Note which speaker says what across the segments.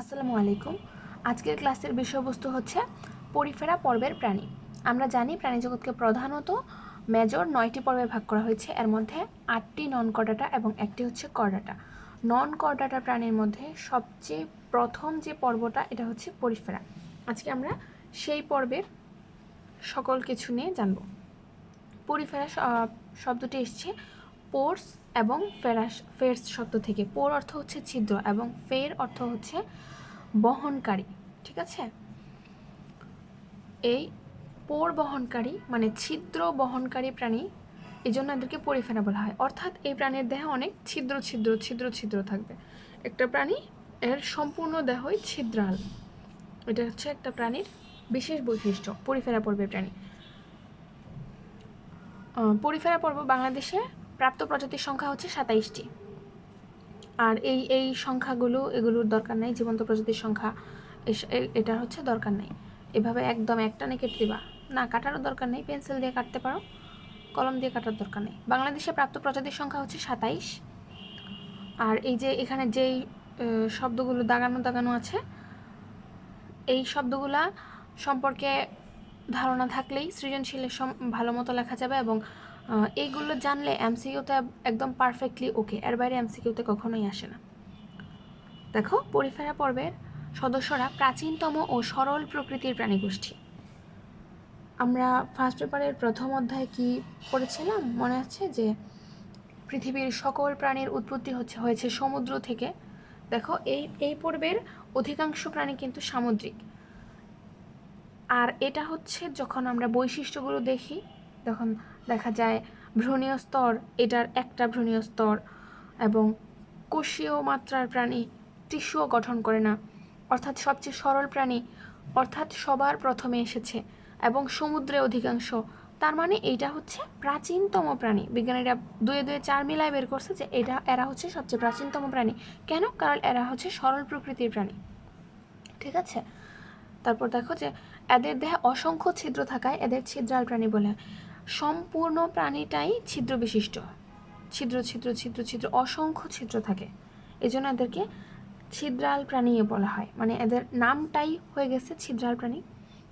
Speaker 1: আসসালামু আলাইকুম। আজকের ক্লাসের বিষয়বস্তু হচ্ছে পরিফেরা পর্বের প্রাণী। আমরা জানি প্রাণী জগৎকে প্রধানত মেজর নয়টি পর্বে ভাগ করা হয়েছে। এর মধ্যে আটটি নন কর্ডাটা এবং একটি হচ্ছে কর্ডাটা নন কর্ডাটা প্রাণীর মধ্যে সবচেয়ে প্রথম যে পর্বটা, এটা হচ্ছে পরিফেরা। আজকে আমরা সেই পর্বের সকল কিছু নিয়ে জানব। পরিফেরা শব্দটি এসছে পোর্স এবং ফেরাস, ফেরস শব্দ থেকে। পোর অর্থ হচ্ছে ছিদ্র এবং ফের অর্থ হচ্ছে বহনকারী, ঠিক আছে? এই পোর বহনকারী মানে ছিদ্র বহনকারী প্রাণী এই জন্য এদেরকে পরিফেরা বলা হয়। অর্থাৎ এই প্রাণীর দেহে অনেক ছিদ্র ছিদ্র ছিদ্র ছিদ্র থাকবে। একটা প্রাণী, এর সম্পূর্ণ দেহই ছিদ্রাল। এটা হচ্ছে একটা প্রাণীর বিশেষ বৈশিষ্ট্য, পরিফেরা পর্বের প্রাণী। পরিফেরা পর্ব বাংলাদেশে প্রাপ্ত প্রজাতির সংখ্যা হচ্ছে সাতাইশটি। আর এই এই সংখ্যাগুলো, এগুলোর দরকার নেই, জীবন্ত প্রজাতির সংখ্যা এটার হচ্ছে দরকার নেই। এভাবে একদম একটানে কেটে দিবা। না, কাটারও দরকার নেই, পেন্সিল দিয়ে কাটতে পারো, কলম দিয়ে কাটার দরকার নেই। বাংলাদেশে প্রাপ্ত প্রজাতির সংখ্যা হচ্ছে সাতাইশ। আর এই যে এখানে যেই শব্দগুলো দাগানো দাগানো আছে, এই শব্দগুলা সম্পর্কে ধারণা থাকলেই সৃজনশীলের ভালো মতো লেখা যাবে এবং এইগুলো জানলে এমসিকিউতে একদম পারফেক্টলি ওকে এর বাইরে এমসিকিউতে কখনোই আসে না। দেখো, পরিফেরা পর্বের সদস্যরা প্রাচীনতম ও সরল প্রকৃতির প্রাণীগোষ্ঠী। আমরা ফার্স্ট পেপারের প্রথম অধ্যায়ে কি পড়েছিলাম? মনে আছে যে পৃথিবীর সকল প্রাণীর উৎপত্তি হচ্ছে, হয়েছে সমুদ্র থেকে। দেখো, এই এই পর্বের অধিকাংশ প্রাণী কিন্তু সামুদ্রিক। আর এটা হচ্ছে যখন আমরা বৈশিষ্ট্যগুলো দেখি, তখন দেখা যায় ভ্রূণীয় স্তর, এটার একটা ভ্রূণীয় স্তর এবং কোষীয় মাত্রার প্রাণী টিস্যুও গঠন করে না। অর্থাৎ সবচেয়ে সরল প্রাণী, অর্থাৎ সবার প্রথমে এসেছে এবং সমুদ্রে অধিকাংশ। তার মানে এইটা হচ্ছে প্রাচীনতম প্রাণী। বিজ্ঞানীরা দুয়ে দুয়ে চার মিলায় বের করছে যে এটা, এরা হচ্ছে সবচেয়ে প্রাচীনতম প্রাণী। কেন? কারণ এরা হচ্ছে সরল প্রকৃতির প্রাণী। ঠিক আছে? তারপর দেখো যে এদের দেহে অসংখ্য ছিদ্র থাকায় এদের ছিদ্রাল প্রাণী বলে সম্পূর্ণ প্রাণীটাই ছিদ্র বিশিষ্ট ছিদ্র ছিদ্র ছিদ্র ছিদ্র, অসংখ্য ছিদ্র থাকে। এই জন্য এদেরকে ছিদ্রাল প্রাণী বলা হয়। মানে এদের নামটাই হয়ে গেছে ছিদ্রাল প্রাণী।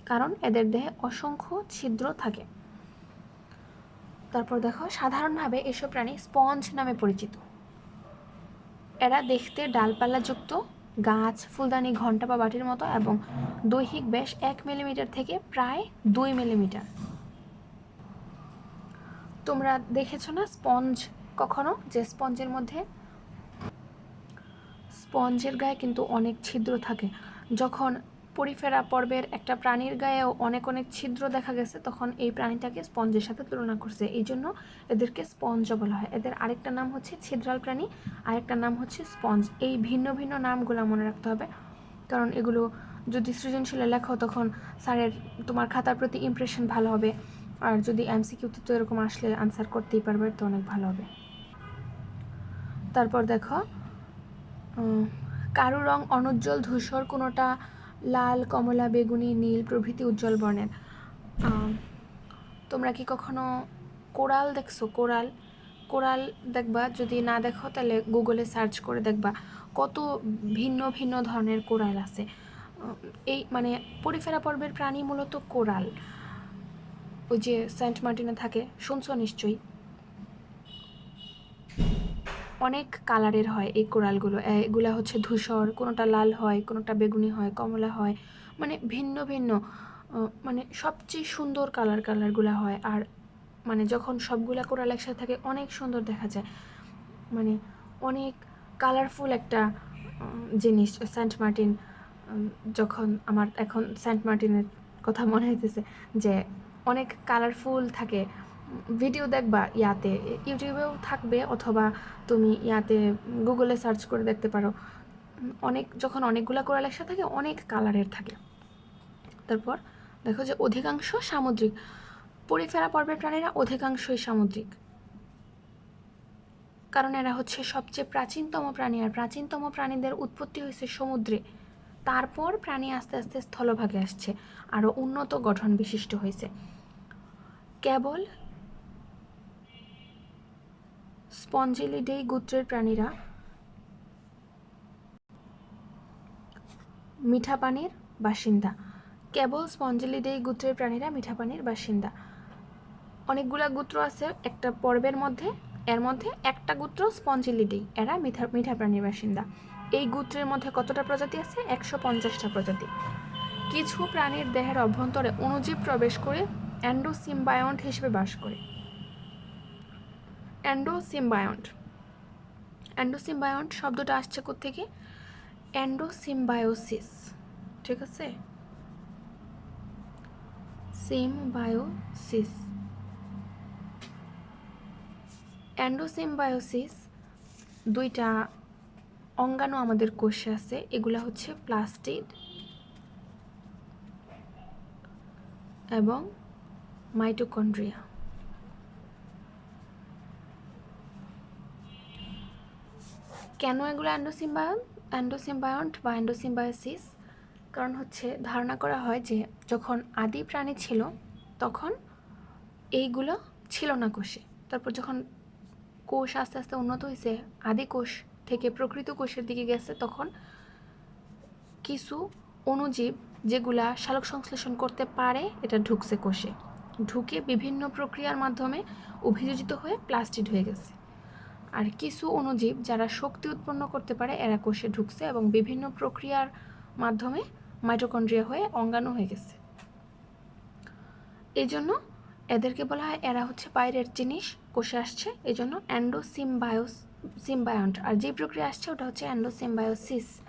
Speaker 1: কারণ এদের দেহে অসংখ্য ছিদ্র থাকে। তারপর দেখো, সাধারণভাবে এসব প্রাণী স্পঞ্জ নামে পরিচিত। এরা দেখতে ডালপালাযুক্ত, গাছ, ফুলদানি ঘণ্টা বা বাটির মতো এবং দৈহিক ব্যাস এক মিলিমিটার থেকে প্রায় দুই মিলিমিটার। তোমরা দেখেছ না স্পঞ্জ কখনো? যে স্পঞ্জের মধ্যে? স্পঞ্জের গায়ে কিন্তু অনেক ছিদ্র থাকে। যখন পরিফেরা পর্বের একটা প্রাণীর গায়েও অনেক অনেক ছিদ্র দেখা গেছে, তখন এই প্রাণীটাকে স্পঞ্জের সাথে তুলনা করছে। এই জন্য এদেরকে স্পঞ্জ বলা হয়। এদের আরেকটা নাম হচ্ছে ছিদ্রাল প্রাণী, আরেকটা নাম হচ্ছে স্পঞ্জ। এই ভিন্ন ভিন্ন নামগুলো মনে রাখতে হবে। কারণ এগুলো যদি সৃজনশীলে লেখো, তখন স্যারের তোমার খাতার প্রতি ইমপ্রেশন ভালো হবে। আর যদি এমসিকিউতে তো এরকম আসলে আনসার করতেই পারবে, তো অনেক ভালো হবে। তারপর দেখো কারও রং অনুজ্জ্বল ধূসর, কোনোটা লাল, কমলা, বেগুনি, নীল প্রভৃতি উজ্জ্বল বর্ণের। তোমরা কি কখনো কোরাল দেখছ? কোরাল কোরাল দেখবা? যদি না দেখো, তাহলে গুগলে সার্চ করে দেখবা। কত ভিন্ন ভিন্ন ধরনের কোরাল আছে। এই মানে পরিফেরা পর্বের প্রাণী মূলত কোরাল। ওই যে সেন্ট মার্টিনে থাকে, শুনছো নিশ্চয়ই? অনেক কালারের হয় এই কোরালগুলো এগুলা হচ্ছে ধূসর, কোনোটা লাল হয়, কোনোটা বেগুনি হয়, কমলা হয় মানে ভিন্ন ভিন্ন মানে সবচেয়ে সুন্দর কালার কালারগুলো হয়। আর মানে যখন সবগুলা কোরাল একসাথে থাকে, অনেক সুন্দর দেখা যায়। মানে অনেক কালারফুল একটা জিনিস, সেন্ট মার্টিন যখন আমার এখন সেন্ট মার্টিনের কথা মনে হইতেছে যে অনেক কালারফুল থাকে। ভিডিও দেখবা ইয়াতে, ইউটিউবেও থাকবে অথবা তুমি ইয়াতে গুগলে সার্চ করে দেখতে পারো। অনেক, যখন অনেকগুলো কোরাল একসাথে থাকে, অনেক কালারের থাকে। তারপর দেখো যে অধিকাংশ সামুদ্রিক। পরিফেরা পর্বের প্রাণীরা অধিকাংশই সামুদ্রিক। কারণ এরা হচ্ছে সবচেয়ে প্রাচীনতম প্রাণী, আর প্রাচীনতম প্রাণীদের উৎপত্তি হয়েছে সমুদ্রে। তারপর প্রাণী আস্তে আস্তে স্থলভাগে আসছে, আরও উন্নত গঠন বিশিষ্ট হয়েছে। কেবল স্পঞ্জিলিডেই গোত্রের প্রাণীরা মিঠা পানির বাসিন্দা। কেবল স্পঞ্জেলিডেই গোত্রের প্রাণীরা মিঠা পানির বাসিন্দা। অনেকগুলা গোত্র আছে একটা পর্বের মধ্যে, এর মধ্যে একটা গোত্র স্পঞ্জিলিডেই, এরা মিঠা মিঠা প্রাণীর বাসিন্দা। এই গোত্রের মধ্যে কতটা প্রজাতি আছে? একশো পঞ্চাশটা প্রজাতি। কিছু প্রাণীর দেহের অভ্যন্তরে অণুজীব প্রবেশ করে অ্যান্ডোসিম্বায়ন্ট হিসেবে বাস করে। অ্যান্ডোসিম্বায়ন্ট। অ্যান্ডোসিম্বায়ন্ট শব্দটা আসছে থেকে অ্যান্ডোসিম্বায়োসিস। ঠিক আছে? সিমবায়োসিস। অ্যান্ডোসিম্বায়োসিস দুইটা অঙ্গাণু আমাদের কোষে আছে, এগুলা হচ্ছে প্লাস্টিড এবং মাইটোকন্ড্রিয়া। কেন এগুলো অ্যান্ডোসিম্বায়ন? অ্যান্ডোসিম্বায়ন্ট বা অ্যান্ডোসিম্বায়োসিস, কারণ হচ্ছে ধারণা করা হয় যে যখন আদি প্রাণী ছিল, তখন এইগুলো ছিল না কোষে। তারপর যখন কোষ আস্তে আস্তে উন্নত হয়েছে, আদি কোষ থেকে প্রকৃত কোষের দিকে গেছে, তখন কিছু অণুজীব যেগুলা সালোক সংশ্লেষণ করতে পারে, এটা ঢুকছে কোষে। ঢুকে বিভিন্ন প্রক্রিয়ার মাধ্যমে অভিযোজিত হয়ে প্লাস্টিড হয়ে গেছে। আর কিছু অণুজীব যারা শক্তি উৎপন্ন করতে পারে, এরা কোষে ঢুকছে এবং বিভিন্ন প্রক্রিয়ার মাধ্যমে মাইটোকন্ড্রিয়া হয়ে অঙ্গাণু হয়ে গেছে। এই জন্য এদেরকে বলা হয়, এরা হচ্ছে বাইরের জিনিস, কোষে আসছে। এই জন্য অ্যান্ডোসিমবায়োস সিম্বায়ন্ট। আর যে প্রক্রিয়া আসছে ওটা হচ্ছে অ্যান্ডোসিম্বায়োসিস।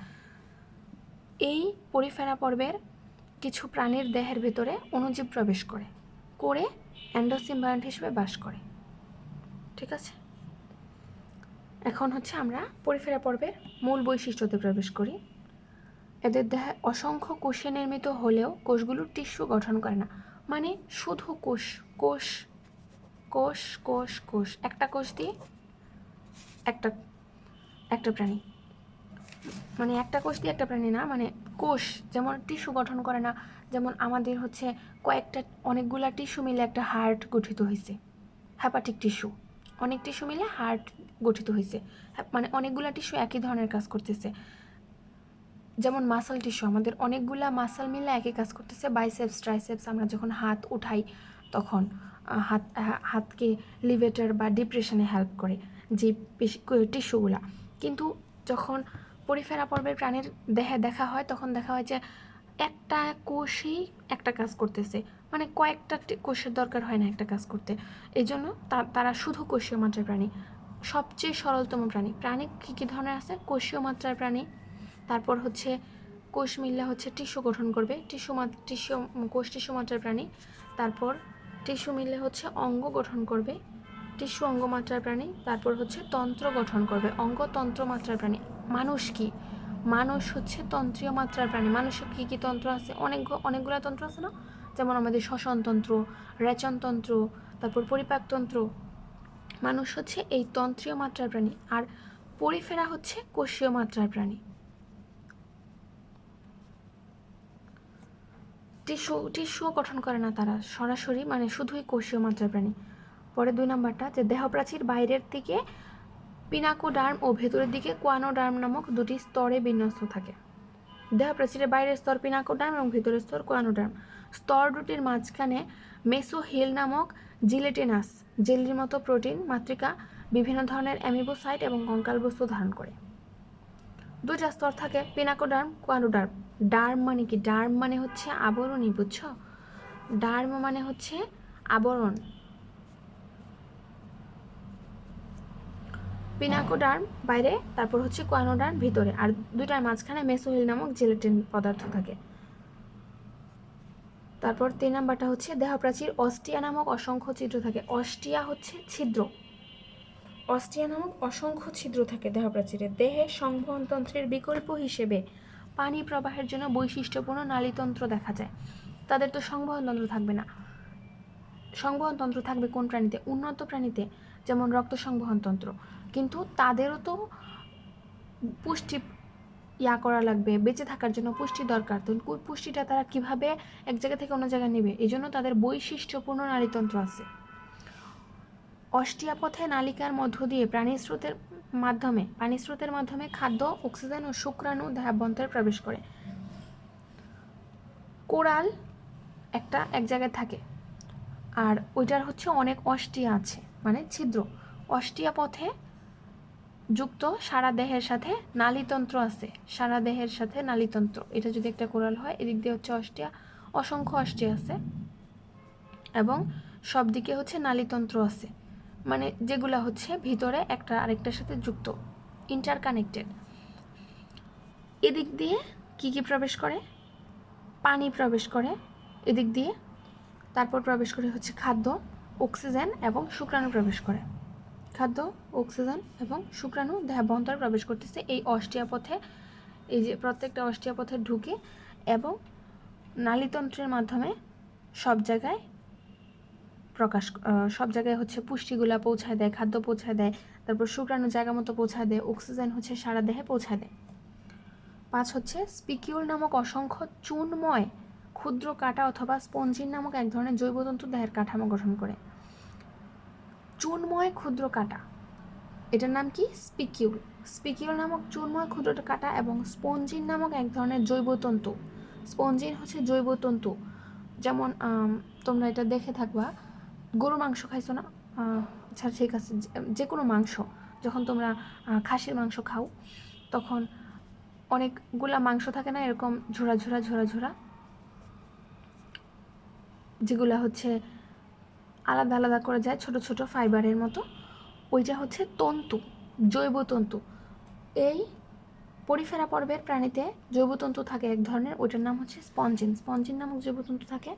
Speaker 1: এই পরিফেরা পর্বের কিছু প্রাণীর দেহের ভেতরে অণুজীব প্রবেশ করে করে অ্যান্ডোসিম্বায়ন্ট হিসেবে বাস করে। ঠিক আছে? এখন হচ্ছে আমরা পরিফেরা পর্বের মূল বৈশিষ্ট্যতে প্রবেশ করি। এদের দেহে অসংখ্য কোষে নির্মিত হলেও কোষগুলোর টিস্যু গঠন করে না। মানে শুধু কোষ কোষ কোষ কোষ কোষ। একটা কোষ দিয়ে একটা একটা প্রাণী। মানে একটা কোষ দিয়ে একটা প্রাণী না মানে কোষ যেমন টিস্যু গঠন করে না, যেমন আমাদের হচ্ছে কয়েকটা, অনেকগুলা টিস্যু মিলে একটা হার্ট গঠিত হয়েছে হ্যাপাটিক টিস্যু অনেক টিস্যু মিলে হার্ট গঠিত হয়েছে মানে অনেকগুলা টিস্যু একই ধরনের কাজ করতেছে। যেমন মাসাল টিস্যু আমাদের অনেকগুলা মাসাল মিলে একই কাজ করতেছে। বাইসেপস ট্রাইসেপস আমরা যখন হাত উঠাই, তখন হাত হাতকে লিভেটার বা ডিপ্রেশনে হেল্প করে। যে টিস্যুগুলা কিন্তু যখন পরিফেরা পর্বের প্রাণীর দেহে দেখা হয়, তখন দেখা হয় যে একটা কোষই একটা কাজ করতেছে। মানে কয়েকটা কোষের দরকার হয় না একটা কাজ করতে। এই জন্য তারা শুধু কোষীয় মাত্রার প্রাণী। সবচেয়ে সরলতম প্রাণী। প্রাণী কী কী ধরনের আছে? কোষীয় মাত্রার প্রাণী। তারপর হচ্ছে কোষ মিললে হচ্ছে টিস্যু গঠন করবে। টিস্যু টিস্যু, কোষ টিস্যু মাত্রার প্রাণী। তারপর টিস্যু মিললে হচ্ছে অঙ্গ গঠন করবে। টিস্যু অঙ্গ মাত্রার প্রাণী, তারপর হচ্ছে তন্ত্র গঠন করবে। অঙ্গ তন্ত্র মাত্রার প্রাণী। মানুষ কি? মানুষ হচ্ছে তন্ত্রীয় মাত্রার প্রাণী। মানুষের কী কী তন্ত্র আছে? অনেক অনেকগুলো তন্ত্র আছে না? যেমন আমাদের শ্বসনতন্ত্র রেচনতন্ত্র তারপর পরিপাকতন্ত্র মানুষ হচ্ছে এই তন্ত্রীয় মাত্রার প্রাণী। আর পরিফেরা হচ্ছে কোষীয় মাত্রার প্রাণী। টিস্যু, টিস্যুও গঠন করে না তারা। সরাসরি মানে শুধুই কোষীয় মাত্রার প্রাণী। পরে দুই নাম্বারটা, যে দেহপ্রাচীর বাইরের দিকে পিনাকোডার্ম ও ভেতরের দিকে কোয়ানোডার্ম নামক দুটি স্তরে বিন্যস্ত থাকে। দেহপ্রাচীরের বাইরের স্তর পিনাকোডার্ম এবং ভেতরের স্তর কোয়ানোডার্ম। স্তর দুটির মাঝখানে মেসোহিল নামক জিলেটিনাস, জেলির মতো প্রোটিন মাতৃকা বিভিন্ন ধরনের অ্যামিবোসাইট এবং কঙ্কাল বস্তু ধারণ করে। দুইটা স্তর থাকে পিনাকো পিনাকোডার্ম, কোয়ানোডার্ম। ডার্ম মানে কি? ডার্ম মানে হচ্ছে আবরণই বুঝছ? ডার্ম মানে হচ্ছে আবরণ। পিনাকোডার্ম বাইরে, তারপর হচ্ছে কোয়ানোডার্ম ভিতরে। আর দুইটার মাঝখানে মেসোহিল নামক জেলেটিন পদার্থ থাকে। তারপর তিন নাম্বারটা হচ্ছে দেহপ্রাচীর অস্টিয়া নামক অসংখ্য ছিদ্র থাকে। অস্টিয়া হচ্ছে ছিদ্র। অস্টিয়া নামক অসংখ্য ছিদ্র থাকে দেহপ্রাচীরে। দেহের সংবহনতন্ত্রের বিকল্প হিসেবে পানি প্রবাহের জন্য বৈশিষ্ট্যপূর্ণ নালীতন্ত্র দেখা যায়। তাদের তো সংবহনতন্ত্র থাকবে না। সংবহনতন্ত্র থাকবে কোন প্রাণীতে? উন্নত প্রাণীতে, যেমন রক্ত সংবহনতন্ত্র। কিন্তু তাদেরও তো পুষ্টি ইয়া করা লাগবে, বেঁচে থাকার জন্য পুষ্টি দরকার। তো পুষ্টিটা তারা কীভাবে এক জায়গা থেকে অন্য জায়গায় নেবে? এই জন্য তাদের বৈশিষ্ট্যপূর্ণ নারীতন্ত্র আছে। অষ্টিয়াপথে নালিকার মধ্য দিয়ে প্রাণী স্রোতের মাধ্যমে পানি স্রোতের মাধ্যমে খাদ্য, অক্সিজেন ও শুক্রাণু দেহাভ্যন্তরে প্রবেশ করে। কোরাল একটা এক জায়গায় থাকে। আর ওইটার হচ্ছে অনেক অষ্টিয়া আছে মানে ছিদ্র। অষ্টিয়া পথে যুক্ত, সারা দেহের সাথে নালীতন্ত্র আছে। সারা দেহের সাথে নালীতন্ত্র। এটা যদি একটা কোরাল হয়, এদিক দিয়ে হচ্ছে অষ্টিয়া অসংখ্য অষ্টিয়া আছে। এবং সব দিকে হচ্ছে নালীতন্ত্র আছে। মানে যেগুলা হচ্ছে ভিতরে একটা আরেকটার সাথে যুক্ত ইন্টারকানেক্টেড এদিক দিয়ে কি কি প্রবেশ করে? পানি প্রবেশ করে এদিক দিয়ে। তারপর প্রবেশ করে হচ্ছে খাদ্য অক্সিজেন এবং শুক্রাণু প্রবেশ করে। খাদ্য, অক্সিজেন এবং শুক্রাণু দেহাভ্যন্তরে প্রবেশ করতেছে। এই অষ্টিয়া পথে এই যে প্রত্যেকটা অষ্টিয়া পথে ঢুকে এবং নালীতন্ত্রের মাধ্যমে সব জায়গায় প্রকাশ সব জায়গায় হচ্ছে পুষ্টিগুলা পৌঁছায় দেয়, খাদ্য পৌঁছায় দেয়, তারপর শুক্রাণু জায়গা মতো পৌঁছায় দেয়, অক্সিজেন হচ্ছে সারা দেহে পৌঁছায় দেয়। পাঁচ হচ্ছে স্পিকিউল নামক অসংখ্য চুনময় ক্ষুদ্র কাটা অথবা স্পঞ্জিন নামক এক ধরনের জৈবতন্তু দেহের কাঠামো গঠন করে। চুনময় ক্ষুদ্র কাটা। এটার নাম কি? স্পিকিউল। স্পিকিউল নামক চুনময় ক্ষুদ্র কাটা এবং স্পঞ্জিন নামক এক ধরনের জৈব তন্তু স্পঞ্জিন হচ্ছে জৈব তন্তু যেমন তোমরা এটা দেখে থাকবা গরু মাংস খাইছো না? আচ্ছা ঠিক আছে, যে কোনো মাংস, যখন তোমরা খাসির মাংস খাও, তখন অনেকগুলা মাংস থাকে না, এরকম ঝোড়া ঝোড়া ঝোড়া ঝোড়া যেগুলা হচ্ছে আলাদা আলাদা করে যায় ছোট ছোট ফাইবারের মতো। ওইটা হচ্ছে তন্তু, জৈব তন্তু। এই পরিফেরা পর্বের প্রাণীতে জৈবতন্তু থাকে এক ধরনের, ওইটার নাম হচ্ছে স্পঞ্জিন। স্পঞ্জিন নামক জৈবতন্তু থাকে।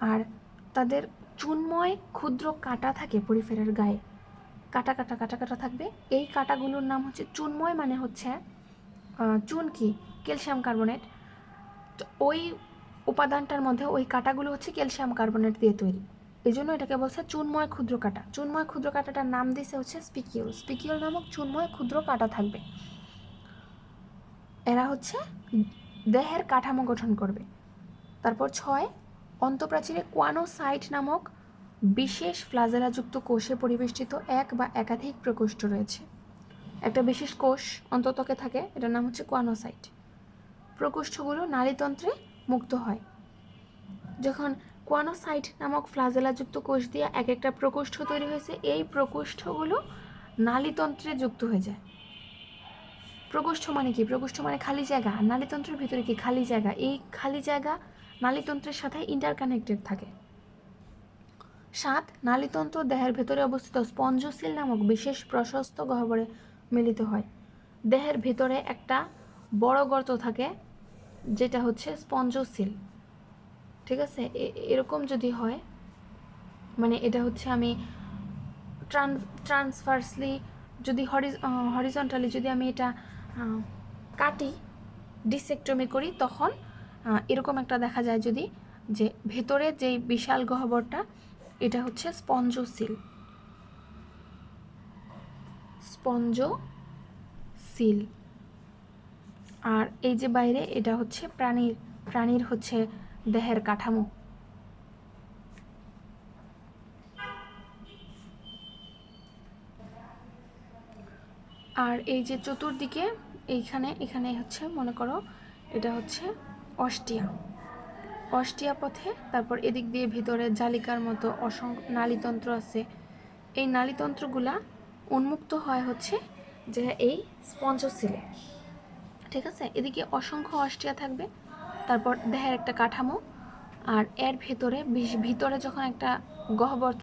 Speaker 1: আর তাদের চুনময়, ক্ষুদ্র কাটা থাকে পরিফেরার গায়ে। কাটা কাটা কাটা কাটা থাকবে। এই কাটাগুলোর নাম হচ্ছে চুনময় মানে হচ্ছে চুন কি? Calcium carbonate. তো ওই উপাদানটার মধ্যে ওই কাটাগুলো হচ্ছে ক্যালসিয়াম কার্বনেট দিয়ে তৈরি। এই জন্য এটাকে বলছে চুনময় ক্ষুদ্র কাটা চুনময় ক্ষুদ্র কাটাটার নাম দিয়েছে হচ্ছে স্পিকিউল। স্পিকিউল নামক চুনময় ক্ষুদ্র কাটা থাকবে। এরা হচ্ছে দেহের কাঠামো গঠন করবে। তারপর ছয়, অন্তঃপ্রাচীরে কোয়ানোসাইট নামক বিশেষ ফ্লাজেলাযুক্ত কোষে পরিবেষ্টিত এক বা একাধিক প্রকোষ্ঠ রয়েছে। একটা বিশেষ কোষ অন্ততকে থাকে, এটার নাম হচ্ছে কোয়ানোসাইট। প্রকোষ্ঠগুলো নারীতন্ত্রে মুক্ত হয়। যখন কোয়ানোসাইট নামক ফ্লাজেলাযুক্ত কোষ দিয়ে এক একটা প্রকোষ্ঠ তৈরি হয়েছে। এই প্রকোষ্ঠগুলো নালীতন্ত্রে যুক্ত হয়ে যায়। প্রকোষ্ঠ মানে কি? প্রকোষ্ঠ মানে খালি জায়গা। নালীতন্ত্রের ভিতরে কি খালি জায়গা? এই খালি জায়গা নালীতন্ত্রের সাথে ইন্টারকানেক্টেড থাকে। সাত, নালীতন্ত্র দেহের ভেতরে অবস্থিত স্পঞ্জসিল নামক বিশেষ প্রশস্ত গহ্বরে মিলিত হয়। দেহের ভেতরে একটা বড় গর্ত থাকে, যেটা হচ্ছে স্পঞ্জসিল ঠিক আছে? এরকম যদি হয় মানে এটা হচ্ছে আমি ট্রান্স ট্রান্সফার্সলি যদি হরিজ হরিজন্টালি যদি আমি এটা কাটি ডিসেক্টমি করি, তখন এরকম একটা দেখা যায় যদি যে ভেতরে যে বিশাল গহ্বরটা, এটা হচ্ছে স্পঞ্জসিল স্পঞ্জসিল আর এই যে বাইরে, এটা হচ্ছে প্রাণীর প্রাণীর হচ্ছে দেহের কাঠামো। আর এই যে চতুর্দিকে এইখানে, এখানে হচ্ছে, মনে করো, এটা হচ্ছে অস্টিয়া অস্টিয়া পথে, তারপর এদিক দিয়ে ভিতরে জালিকার মতো অসংখ্য নালীতন্ত্র আছে। এই নালীতন্ত্রগুলা উন্মুক্ত হয় হচ্ছে যে এই স্পঞ্জসিলে ঠিক আছে? এদিকে অসংখ্য অস্টিয়া থাকবে। তারপর দেহের একটা কাঠামো আর এর ভেতরে ভিতরে যখন একটা গহ্বর